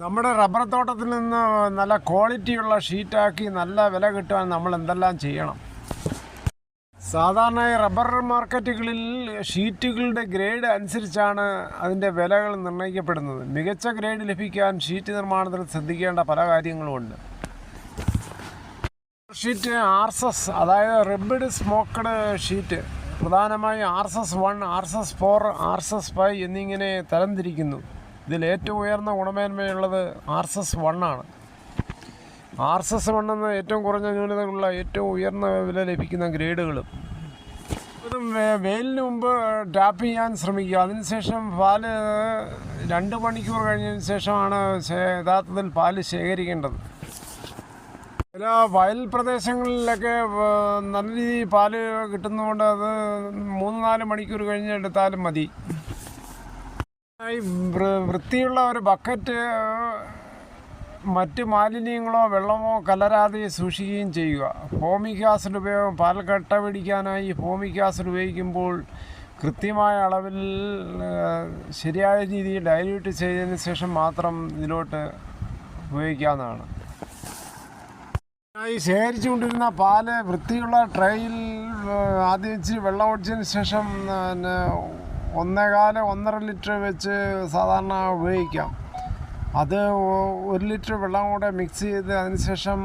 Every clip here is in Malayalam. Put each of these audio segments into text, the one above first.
നമ്മുടെ റബ്ബർ തോട്ടത്തിൽ നിന്ന് നല്ല ക്വാളിറ്റിയുള്ള ഷീറ്റാക്കി നല്ല വില കിട്ടാൻ നമ്മൾ എന്തെല്ലാം ചെയ്യണം? സാധാരണയായി റബ്ബർ മാർക്കറ്റുകളിൽ ഷീറ്റുകളുടെ ഗ്രേഡ് അനുസരിച്ചാണ് അതിന്റെ വിലകൾ നിർണയിക്കപ്പെടുന്നത്. മികച്ച ഗ്രേഡ് ലഭിക്കാൻ ഷീറ്റ് നിർമ്മാണത്തിൽ ശ്രദ്ധിക്കേണ്ട പല കാര്യങ്ങളുമുണ്ട്. ഷീറ്റ് ആർസസ് അതായത് റിബിഡ് സ്മോക്കഡ് ഷീറ്റ് പ്രധാനമായും RSS one RSS four RSS five എന്നിങ്ങനെ തരംതിരിക്കുന്നു. ഇതിൽ ഏറ്റവും ഉയർന്ന ഗുണമേന്മയുള്ളത് ആർ എസ് എസ് വണ്ണാണ് ആർ എസ് എസ് വണ്ണെന്ന് ഏറ്റവും കുറഞ്ഞ ന്യൂനതകളുള്ള ഏറ്റവും ഉയർന്ന വില ലഭിക്കുന്ന ഗ്രേഡുകളും. അതും വെയിലിന് മുമ്പ് ടാപ്പ് ചെയ്യാൻ ശ്രമിക്കുക. അതിനുശേഷം പാൽ രണ്ട് മണിക്കൂർ കഴിഞ്ഞതിന് ശേഷമാണ് യഥാർത്ഥത്തിൽ പാൽ ശേഖരിക്കേണ്ടത്. ചില വയൽ പ്രദേശങ്ങളിലൊക്കെ നല്ല രീതിയിൽ പാൽ കിട്ടുന്നതുകൊണ്ട് അത് മൂന്ന് നാല് മണിക്കൂർ കഴിഞ്ഞെടുത്താലും മതി. ഈ വൃത്തിയുള്ള ഒരു ബക്കറ്റ് മറ്റ് മാലിന്യങ്ങളോ വെള്ളമോ കലരാതെ സൂക്ഷിക്കുകയും ചെയ്യുക. ഫോമിക് ആസിഡ് ഉപയോഗം പാൽ കട്ട പിടിക്കാനായി ഫോമിക് ആസിഡ് ഉപയോഗിക്കുമ്പോൾ കൃത്യമായ അളവിൽ ശരിയായ രീതിയിൽ ഡൈല്യൂട്ട് ചെയ്തതിന് ശേഷം മാത്രം ഇതിലോട്ട് ഉപയോഗിക്കാവുന്നതാണ്. ഈ ശേഖരിച്ചുകൊണ്ടിരുന്ന പാൽ വൃത്തിയുള്ള ട്രെയിൽ ആദ്യം വെള്ളം ഒഴിച്ചതിന് ശേഷം ഒന്നേകാൽ ഒന്നര ലിറ്റർ വെച്ച് സാധാരണ ഉപയോഗിക്കാം. അത് ഒരു ലിറ്റർ വെള്ളം കൂടെ മിക്സ് ചെയ്ത് അതിനുശേഷം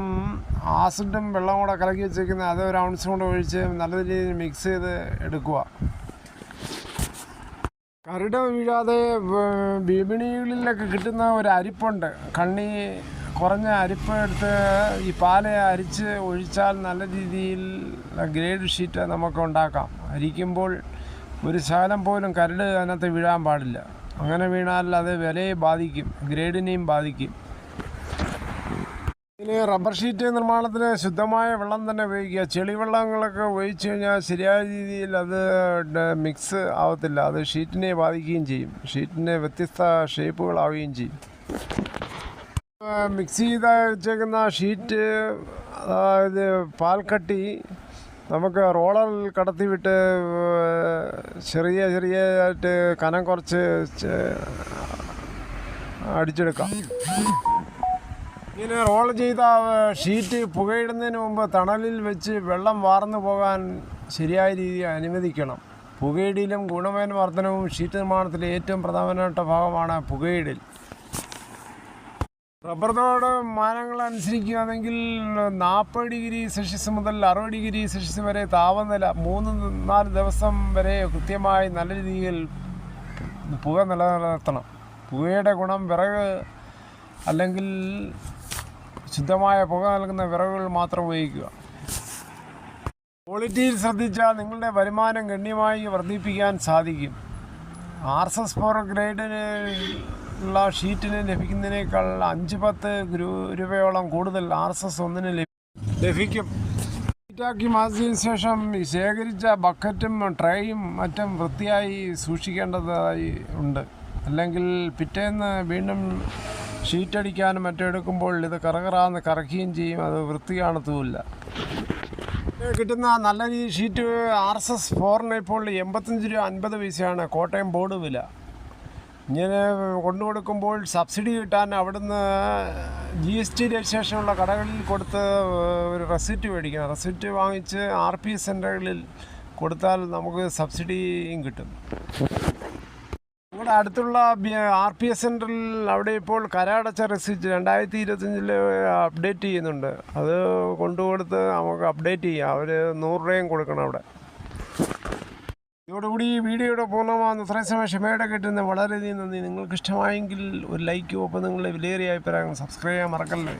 ആസിഡും വെള്ളം കൂടെ കലക്കി വെച്ചേക്കുന്ന അത് ഒരു ഔൺസ് കൊണ്ട് ഒഴിച്ച് നല്ല രീതിയിൽ മിക്സ് ചെയ്ത് എടുക്കുക. കരട് വീഴാതെ വിപണികളിലൊക്കെ കിട്ടുന്ന ഒരു അരിപ്പുണ്ട്. കണ്ണി കുറഞ്ഞ അരിപ്പ് എടുത്ത് ഈ പാൽ അരിച്ച് ഒഴിച്ചാൽ നല്ല രീതിയിൽ ഗ്രേഡ് ഷീറ്റ് നമുക്ക് ഉണ്ടാക്കാം. അരിക്കുമ്പോൾ ഒരു ശകലം പോലും കരട് അതിനകത്ത് വീഴാൻ പാടില്ല. അങ്ങനെ വീണാൽ അത് വിലയെ ബാധിക്കും ഗ്രേഡിനെയും ബാധിക്കും. ഇനി റബ്ബർ ഷീറ്റ് നിർമ്മാണത്തിന് ശുദ്ധമായ വെള്ളം തന്നെ ഉപയോഗിക്കുക. ചെളിവെള്ളങ്ങളൊക്കെ ഉപയോഗിച്ച് കഴിഞ്ഞാൽ ശരിയായ രീതിയിൽ അത് മിക്സ് ആവത്തില്ല. അത് ഷീറ്റിനെ ബാധിക്കുകയും ചെയ്യും. ഷീറ്റിന് വ്യത്യസ്ത ഷേപ്പുകളാവുകയും ചെയ്യും. മിക്സ് ചെയ്ത് വെച്ചേക്കുന്ന ഷീറ്റ് അതായത് പാൽക്കട്ടി നമുക്ക് റോളറിൽ കടത്തിവിട്ട് ചെറിയ ചെറിയ ചെറിയതായിട്ട് കനം കുറച്ച് അടിച്ചെടുക്കാം. ഇങ്ങനെ റോൾ ചെയ്ത ഷീറ്റ് പുകയിടുന്നതിന് മുമ്പ് തണലിൽ വെച്ച് വെള്ളം വാർന്നു പോകാൻ ശരിയായ രീതിയിൽ അനുവദിക്കണം. പുകയിടലും ഗുണമേന്മർദ്ദനവും ഷീറ്റ് നിർമ്മാണത്തിലെ ഏറ്റവും പ്രധാനപ്പെട്ട ഭാഗമാണ് പുകയിടൽ. റബ്ബർ തോട് മാനങ്ങൾ അനുസരിക്കുകയാണെങ്കിൽ നാൽപ്പത് ഡിഗ്രി സെൽഷ്യസ് മുതൽ അറുപത് ഡിഗ്രി സെൽഷ്യസ് വരെ താപനില മൂന്ന് നാല് ദിവസം വരെ കൃത്യമായി നല്ല രീതിയിൽ പുക നിലനിർത്തണം. പുകയുടെ ഗുണം വിറക് അല്ലെങ്കിൽ ശുദ്ധമായ പുക നൽകുന്ന വിറകുകൾ മാത്രം ഉപയോഗിക്കുക. ക്വാളിറ്റിയിൽ ശ്രദ്ധിച്ചാൽ നിങ്ങളുടെ വരുമാനം ഗണ്യമായി വർദ്ധിപ്പിക്കാൻ സാധിക്കും. ആർ എസ് എസ് ഫോർ ഗ്രേഡിന് ഉള്ള ഷീറ്റിന് ലഭിക്കുന്നതിനേക്കാൾ അഞ്ച് പത്ത് രൂപയോളം കൂടുതൽ ആർ എസ് എസ് ഒന്നിന് ലഭി- ലഭിക്കും. ഷീറ്റാക്കി മാറ്റിയതിനു ശേഷം ശേഖരിച്ച ബക്കറ്റും ട്രേയും മറ്റും വൃത്തിയായി സൂക്ഷിക്കേണ്ടതായി ഉണ്ട്. അല്ലെങ്കിൽ പിറ്റേന്ന് വീണ്ടും ഷീറ്റടിക്കാനും മറ്റും എടുക്കുമ്പോൾ ഇത് കറകറാന്ന് കറക്കുകയും ചെയ്യും. അത് വൃത്തി കാണത്തുമില്ല കിട്ടുന്ന നല്ല രീതി ഷീറ്റ് ആർ എസ് എസ് ഫോറിന് ഇപ്പോൾ എൺപത്തഞ്ച് രൂപ അൻപത് പൈസയാണ്. കോട്ടയം ബോർഡ് വില. ഇങ്ങനെ കൊണ്ടുകൊടുക്കുമ്പോൾ സബ്സിഡി കിട്ടാൻ അവിടുന്ന് ജി എസ് ടി രജിസ്ട്രേഷനുള്ള കടകളിൽ കൊടുത്ത് ഒരു റെസിപ്റ്റ് മേടിക്കണം. റെസിപ്റ്റ് വാങ്ങിച്ച് ആർ പി സെന്ററുകളിൽ കൊടുത്താൽ നമുക്ക് സബ്സിഡിയും കിട്ടും. നമ്മുടെ അടുത്തുള്ള ആർ പി എസ് സെന്ററിൽ അവിടെ ഇപ്പോൾ കരാടച്ച റെസിപ്റ്റ് രണ്ടായിരത്തി ഇരുപത്തഞ്ചിൽ അപ്ഡേറ്റ് ചെയ്യുന്നുണ്ട്. അത് കൊണ്ടുകൊടുത്ത് നമുക്ക് അപ്ഡേറ്റ് ചെയ്യാം. അവർ നൂറ് രൂപയും കൊടുക്കണം അവിടെ. ഇതോടുകൂടി ഈ വീഡിയോയുടെ പൂർണമാകുന്ന ഇത്രയും സമയം ക്ഷമയുടെ കിട്ടുന്ന വളരെയധികം നന്ദി. നിങ്ങൾക്ക് ഇഷ്ടമായെങ്കിൽ ഒരു ലൈക്കും ഒപ്പം നിങ്ങളുടെ വിലയേറിയ അഭിപ്രായങ്ങൾ സബ്സ്ക്രൈബ് ചെയ്യാൻ മറക്കല്ലേ?